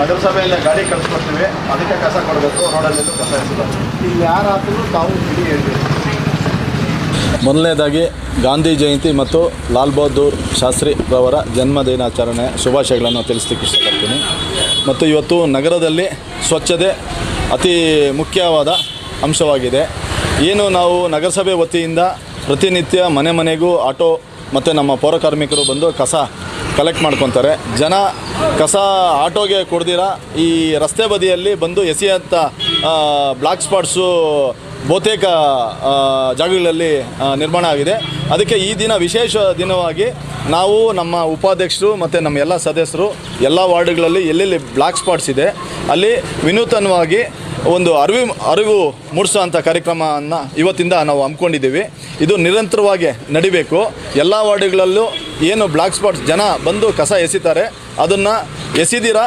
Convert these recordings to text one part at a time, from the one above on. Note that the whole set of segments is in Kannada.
ನಗರಸಭೆಯಿಂದ ಗಾಡಿ ಕಳಿಸ್ಕೊಡ್ತೀವಿ. ಅದಕ್ಕೆ ಕಸ ಕೊಡಬೇಕು. ರೋಡಲ್ಲಿ ಕಸ ಇರ್ತದೆ ಇಲ್ಲಿ ಯಾರಾದರೂ ತಾವು ಬಿಡಿ ಹೇಳ್ಬೇಕು. ಮೊದಲನೇದಾಗಿ ಗಾಂಧಿ ಜಯಂತಿ ಮತ್ತು ಲಾಲ್ ಬಹದ್ದೂರ್ ಶಾಸ್ತ್ರಿ ಅವರ ಜನ್ಮ ದಿನಾಚರಣೆ ಶುಭಾಶಯಗಳನ್ನು ತಿಳಿಸ್ಲಿಕ್ಕೆ ಇಷ್ಟಪಡ್ತೀನಿ. ಮತ್ತು ಇವತ್ತು ನಗರದಲ್ಲಿ ಸ್ವಚ್ಛತೆ ಅತಿ ಮುಖ್ಯವಾದ ಅಂಶವಾಗಿದೆ. ಏನು ನಾವು ನಗರಸಭೆ ವತಿಯಿಂದ ಪ್ರತಿನಿತ್ಯ ಮನೆ ಮನೆಗೂ ಆಟೋ ಮತ್ತು ನಮ್ಮ ಪೌರಕಾರ್ಮಿಕರು ಬಂದು ಕಸ ಕಲೆಕ್ಟ್ ಮಾಡ್ಕೊತಾರೆ. ಜನ ಕಸ ಆಟೋಗೆ ಕೊಡ್ದಿರ, ಈ ರಸ್ತೆ ಬದಿಯಲ್ಲಿ ಬಂದು ಎಸೆಯಂಥ ಬ್ಲಾಕ್ ಸ್ಪಾಟ್ಸು ಬಹುತೇಕ ಜಾಗಗಳಲ್ಲಿ ನಿರ್ಮಾಣ ಆಗಿದೆ. ಅದಕ್ಕೆ ಈ ದಿನ ವಿಶೇಷ ದಿನವಾಗಿ ನಾವು ನಮ್ಮ ಉಪಾಧ್ಯಕ್ಷರು ಮತ್ತು ನಮ್ಮ ಎಲ್ಲ ಸದಸ್ಯರು ಎಲ್ಲ ವಾರ್ಡ್ಗಳಲ್ಲಿ ಎಲ್ಲೆಲ್ಲಿ ಬ್ಲಾಕ್ ಸ್ಪಾಟ್ಸ್ ಇದೆ, ಅಲ್ಲಿ ವಿನೂತನವಾಗಿ ಒಂದು ಅರಿವು ಅರಿವು ಮೂಡಿಸುವಂಥ ಕಾರ್ಯಕ್ರಮವನ್ನು ಇವತ್ತಿಂದ ನಾವು ಹಮ್ಮಿಕೊಂಡಿದ್ದೀವಿ. ಇದು ನಿರಂತರವಾಗಿ ನಡಿಬೇಕು. ಎಲ್ಲ ವಾರ್ಡ್ಗಳಲ್ಲೂ ಏನು ಬ್ಲಾಕ್ ಸ್ಪಾಟ್ಸ್ ಜನ ಬಂದು ಕಸ ಎಸಿತಾರೆ. ಅದನ್ನು ಎಸಿದಿರ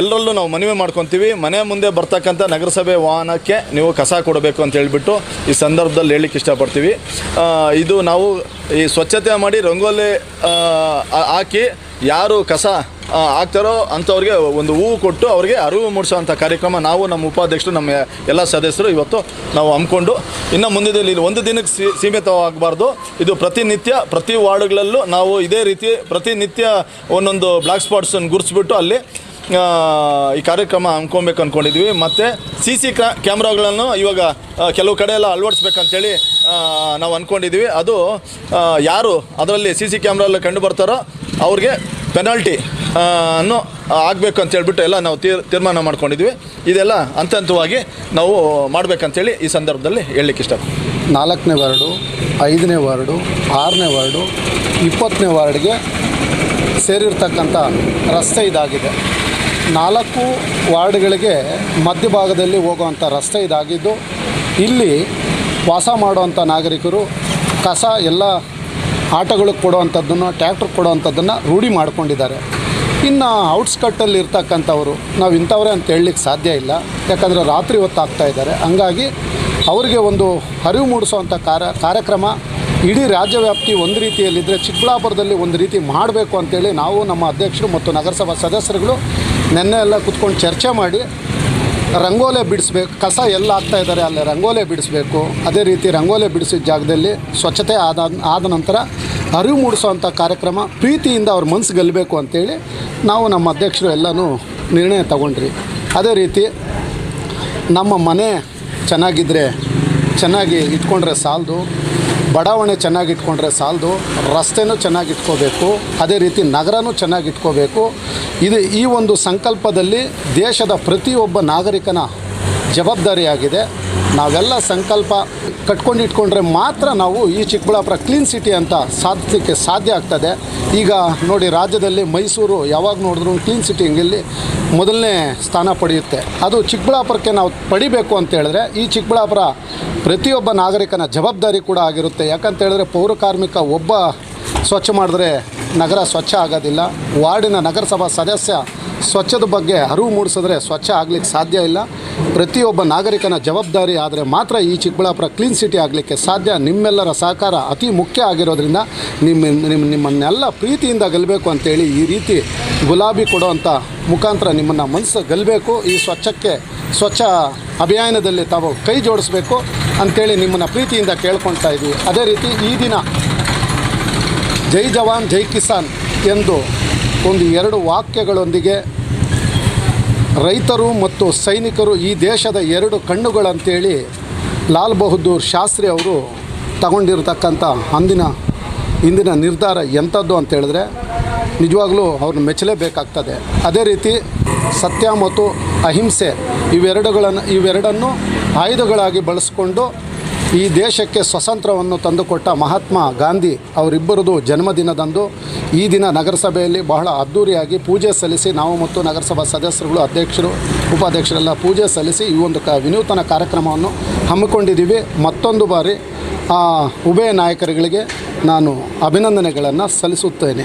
ಎಲ್ಲರಲ್ಲೂ ನಾವು ಮನವಿ ಮಾಡ್ಕೊತೀವಿ. ಮನೆ ಮುಂದೆ ಬರ್ತಕ್ಕಂಥ ನಗರಸಭೆ ವಾಹನಕ್ಕೆ ನೀವು ಕಸ ಕೊಡಬೇಕು ಅಂತ ಹೇಳಿಬಿಟ್ಟು ಈ ಸಂದರ್ಭದಲ್ಲಿ ಹೇಳಲಿಕ್ಕೆ ಇಷ್ಟಪಡ್ತೀವಿ. ಇದು ನಾವು ಈ ಸ್ವಚ್ಛತೆ ಮಾಡಿ ರಂಗೋಲಿ ಹಾಕಿ ಯಾರು ಕಸ ಆಗ್ತಾರೋ ಅಂಥವ್ರಿಗೆ ಒಂದು ಹೂವು ಕೊಟ್ಟು ಅವ್ರಿಗೆ ಅರಿವು ಮೂಡಿಸುವಂಥ ಕಾರ್ಯಕ್ರಮ ನಾವು ನಮ್ಮ ಉಪಾಧ್ಯಕ್ಷರು, ನಮ್ಮ ಎಲ್ಲ ಸದಸ್ಯರು ಇವತ್ತು ನಾವು ಹಮ್ಮಿಕೊಂಡು, ಇನ್ನು ಮುಂದಿನಲ್ಲಿ ಇಲ್ಲಿ ಒಂದು ದಿನಕ್ಕೆ ಸೀ, ಸೀಮಿತವಾಗಬಾರ್ದು. ಇದು ಪ್ರತಿನಿತ್ಯ, ಪ್ರತಿ ವಾರ್ಡ್ಗಳಲ್ಲೂ ನಾವು ಇದೇ ರೀತಿ ಪ್ರತಿನಿತ್ಯ ಒಂದೊಂದು ಬ್ಲಾಕ್ ಸ್ಪಾಟ್ಸನ್ನು ಗುರುತಿಸ್ಬಿಟ್ಟು ಅಲ್ಲಿ ಈ ಕಾರ್ಯಕ್ರಮ ಹಮ್ಕೊಬೇಕು ಅಂದ್ಕೊಂಡಿದ್ವಿ ಮತ್ತು ಸಿ ಸಿ ಕ್ಯಾಮ್ರಾಗಳನ್ನು ಇವಾಗ ಕೆಲವು ಕಡೆ ಎಲ್ಲ ಅಳವಡಿಸ್ಬೇಕಂತೇಳಿ ನಾವು ಅಂದ್ಕೊಂಡಿದ್ವಿ ಅದು ಯಾರು ಅದರಲ್ಲಿ ಸಿ ಸಿ ಕ್ಯಾಮ್ರಲ್ಲಿ ಕಂಡು ಬರ್ತಾರೋ ಅವ್ರಿಗೆ ಪೆನಾಲ್ಟಿ ಅನ್ನು ಆಗಬೇಕು ಅಂತ ಹೇಳ್ಬಿಟ್ಟು ಎಲ್ಲ ನಾವು ತೀರ್, ತೀರ್ಮಾನ ಮಾಡ್ಕೊಂಡಿದ್ವಿ. ಇದೆಲ್ಲ ಹಂತ ಹಂತವಾಗಿ ನಾವು ಮಾಡಬೇಕಂತೇಳಿ ಈ ಸಂದರ್ಭದಲ್ಲಿ ಹೇಳಲಿಕ್ಕೆ ಇಷ್ಟ. ನಾಲ್ಕನೇ ವಾರ್ಡು, ಐದನೇ ವಾರ್ಡು, ಆರನೇ ವಾರ್ಡು, ಇಪ್ಪತ್ತನೇ ವಾರ್ಡ್ಗೆ ಸೇರಿರ್ತಕ್ಕಂಥ ರಸ್ತೆ ಇದಾಗಿದೆ. ನಾಲ್ಕು ವಾರ್ಡ್ಗಳಿಗೆ ಮಧ್ಯಭಾಗದಲ್ಲಿ ಹೋಗುವಂಥ ರಸ್ತೆ ಇದಾಗಿದ್ದು, ಇಲ್ಲಿ ವಾಸ ಮಾಡುವಂಥ ನಾಗರಿಕರು ಕಸ ಎಲ್ಲ ಆಟೋಗಳಿಗೆ ಕೊಡುವಂಥದ್ದನ್ನು ಟ್ಯಾಕ್ಟ್ರ್ ಕೊಡುವಂಥದ್ದನ್ನು ರೂಢಿ ಮಾಡಿಕೊಂಡಿದ್ದಾರೆ. ಇನ್ನು ಔಟ್ಸ್ಕಟ್ಟಲ್ಲಿ ಇರ್ತಕ್ಕಂಥವ್ರು, ನಾವು ಇಂಥವರೇ ಅಂತ ಹೇಳಲಿಕ್ಕೆ ಸಾಧ್ಯ ಇಲ್ಲ. ಯಾಕಂದರೆ ರಾತ್ರಿ ಹೊತ್ತಾಗ್ತಾ ಇದ್ದಾರೆ. ಹಂಗಾಗಿ ಅವರಿಗೆ ಒಂದು ಅರಿವು ಮೂಡಿಸುವಂಥ ಕಾರ್ಯ, ಕಾರ್ಯಕ್ರಮ ಇಡೀ ರಾಜ್ಯ ವ್ಯಾಪ್ತಿ ಒಂದು ರೀತಿಯಲ್ಲಿದ್ದರೆ ಚಿಕ್ಕಬಳ್ಳಾಪುರದಲ್ಲಿ ಒಂದು ರೀತಿ ಮಾಡಬೇಕು ಅಂತೇಳಿ ನಾವು ನಮ್ಮ ಅಧ್ಯಕ್ಷರು ಮತ್ತು ನಗರಸಭಾ ಸದಸ್ಯರುಗಳು ನಿನ್ನೆ ಎಲ್ಲ ಕುತ್ಕೊಂಡು ಚರ್ಚೆ ಮಾಡಿ ರಂಗೋಲೆ ಬಿಡಿಸ್ಬೇಕು, ಕಸ ಎಲ್ಲ ಆಗ್ತಾ ಇದ್ದಾರೆ, ಅಲ್ಲಿ ರಂಗೋಲೆ ಬಿಡಿಸ್ಬೇಕು. ಅದೇ ರೀತಿ ರಂಗೋಲೆ ಬಿಡಿಸಿದ ಜಾಗದಲ್ಲಿ ಸ್ವಚ್ಛತೆ ಆದ ಆದ ನಂತರ ಅರಿವು ಮೂಡಿಸುವಂಥ ಕಾರ್ಯಕ್ರಮ ಪ್ರೀತಿಯಿಂದ ಅವ್ರ ಮನಸ್ಸು ಗೆಲ್ಲಬೇಕು ಅಂತೇಳಿ ನಾವು ನಮ್ಮ ಅಧ್ಯಕ್ಷರು ಎಲ್ಲನೂ ನಿರ್ಣಯ ತಗೊಂಡ್ರಿ. ಅದೇ ರೀತಿ ನಮ್ಮ ಮನೆ ಚೆನ್ನಾಗಿದ್ದರೆ ಚೆನ್ನಾಗಿ ಇಟ್ಕೊಂಡ್ರೆ ಸಾಲದು. ಬಡಾವಣೆ ಚೆನ್ನಾಗಿಟ್ಕೊಂಡ್ರೆ ಸಾಲದು, ರಸ್ತೆನೂ ಚೆನ್ನಾಗಿಟ್ಕೋಬೇಕು, ಅದೇ ರೀತಿ ನಗರನೂ ಚೆನ್ನಾಗಿಟ್ಕೋಬೇಕು. ಇದು ಈ ಒಂದು ಸಂಕಲ್ಪದಲ್ಲಿ ದೇಶದ ಪ್ರತಿಯೊಬ್ಬ ನಾಗರಿಕನ ಜವಾಬ್ದಾರಿಯಾಗಿದೆ. ನಾವೆಲ್ಲ ಸಂಕಲ್ಪ ಕಟ್ಕೊಂಡು ಇಟ್ಕೊಂಡ್ರೆ ಮಾತ್ರ ನಾವು ಈ ಚಿಕ್ಕಬಳ್ಳಾಪುರ ಕ್ಲೀನ್ ಸಿಟಿ ಅಂತ ಸಾಧಿಸಲಿಕ್ಕೆ ಸಾಧ್ಯ ಆಗ್ತದೆ. ಈಗ ನೋಡಿ ರಾಜ್ಯದಲ್ಲಿ ಮೈಸೂರು ಯಾವಾಗ ನೋಡಿದ್ರು ಕ್ಲೀನ್ ಸಿಟಿ ಹಿಂಗಿಲ್ಲಿ ಮೊದಲನೇ ಸ್ಥಾನ ಪಡೆಯುತ್ತೆ. ಅದು ಚಿಕ್ಕಬಳ್ಳಾಪುರಕ್ಕೆ ನಾವು ಪಡಿಬೇಕು ಅಂತ ಹೇಳಿದ್ರೆ ಈ ಚಿಕ್ಕಬಳ್ಳಾಪುರ ಪ್ರತಿಯೊಬ್ಬ ನಾಗರಿಕನ ಜವಾಬ್ದಾರಿ ಕೂಡ ಆಗಿರುತ್ತೆ. ಯಾಕಂತ ಹೇಳಿದ್ರೆ ಪೌರ ಕಾರ್ಮಿಕ ಒಬ್ಬ ಸ್ವಚ್ಛ ಮಾಡಿದ್ರೆ ನಗರ ಸ್ವಚ್ಛ ಆಗೋದಿಲ್ಲ. ವಾರ್ಡಿನ ನಗರಸಭಾ ಸದಸ್ಯ ಸ್ವಚ್ಛದ ಬಗ್ಗೆ ಅರಿವು ಮೂಡಿಸಿದ್ರೆ ಸ್ವಚ್ಛ ಆಗಲಿಕ್ಕೆ ಸಾಧ್ಯ ಇಲ್ಲ. ಪ್ರತಿಯೊಬ್ಬ ನಾಗರಿಕನ ಜವಾಬ್ದಾರಿ ಆದರೆ ಮಾತ್ರ ಈ ಚಿಕ್ಕಬಳ್ಳಾಪುರ ಕ್ಲೀನ್ ಸಿಟಿ ಆಗಲಿಕ್ಕೆ ಸಾಧ್ಯ. ನಿಮ್ಮೆಲ್ಲರ ಸಹಕಾರ ಅತಿ ಮುಖ್ಯ ಆಗಿರೋದ್ರಿಂದ ನಿಮ್ಮ ನಿಮ್ಮ, ನಿಮ್ಮನ್ನೆಲ್ಲ ಪ್ರೀತಿಯಿಂದ ಗೆಲ್ಲಬೇಕು ಅಂತೇಳಿ ಈ ರೀತಿ ಗುಲಾಬಿ ಕೊಡುವಂಥ ಮುಖಾಂತರ ನಿಮ್ಮನ್ನು ಮನಸ್ಸು ಗೆಲ್ಲಬೇಕು ಈ ಸ್ವಚ್ಛಕ್ಕೆ, ಸ್ವಚ್ಛ ಅಭಿಯಾನದಲ್ಲಿ ತಾವು ಕೈ ಜೋಡಿಸ್ಬೇಕು ಅಂಥೇಳಿ ನಿಮ್ಮನ್ನು ಪ್ರೀತಿಯಿಂದ ಕೇಳ್ಕೊಳ್ತಾ ಇದ್ದೀವಿ ಅದೇ ರೀತಿ ಈ ದಿನ ಜೈ ಜವಾನ್, ಜೈ ಕಿಸಾನ್ ಎಂದು ಒಂದು ಎರಡು ವಾಕ್ಯಗಳೊಂದಿಗೆ ರೈತರು ಮತ್ತು ಸೈನಿಕರು ಈ ದೇಶದ ಎರಡು ಕಣ್ಣುಗಳಂತೇಳಿ ಲಾಲ್ ಬಹದ್ದೂರ್ ಶಾಸ್ತ್ರಿ ಅವರು ತಗೊಂಡಿರತಕ್ಕಂಥ ಅಂದಿನ, ಇಂದಿನ ನಿರ್ಧಾರ ಎಂಥದ್ದು ಅಂತ ಹೇಳಿದ್ರೆ ನಿಜವಾಗ್ಲೂ ಅವ್ರನ್ನ ಮೆಚ್ಚಲೇಬೇಕಾಗ್ತದೆ. ಅದೇ ರೀತಿ ಸತ್ಯ ಮತ್ತು ಅಹಿಂಸೆ ಇವೆರಡುಗಳನ್ನು, ಇವೆರಡನ್ನು ಆಯುಧಗಳಾಗಿ ಬಳಸಿಕೊಂಡು ಈ ದೇಶಕ್ಕೆ ಸ್ವತಂತ್ರವನ್ನು ತಂದುಕೊಟ್ಟ ಮಹಾತ್ಮ ಗಾಂಧಿ ಅವರಿಬ್ಬರದು ಜನ್ಮದಿನದಂದು ಈ ದಿನ ನಗರಸಭೆಯಲ್ಲಿ ಬಹಳ ಅದ್ಧೂರಿಯಾಗಿ ಪೂಜೆ ಸಲ್ಲಿಸಿ ನಾವು ಮತ್ತು ನಗರಸಭಾ ಸದಸ್ಯರುಗಳು, ಅಧ್ಯಕ್ಷರು, ಉಪಾಧ್ಯಕ್ಷರೆಲ್ಲ ಪೂಜೆ ಸಲ್ಲಿಸಿ ಈ ಒಂದು ಕ ವಿನೂತನ ಕಾರ್ಯಕ್ರಮವನ್ನು ಹಮ್ಮಿಕೊಂಡಿದ್ದೀವಿ. ಮತ್ತೊಂದು ಬಾರಿ ಉಭಯ ನಾಯಕರುಗಳಿಗೆ ನಾನು ಅಭಿನಂದನೆಗಳನ್ನು ಸಲ್ಲಿಸುತ್ತೇನೆ.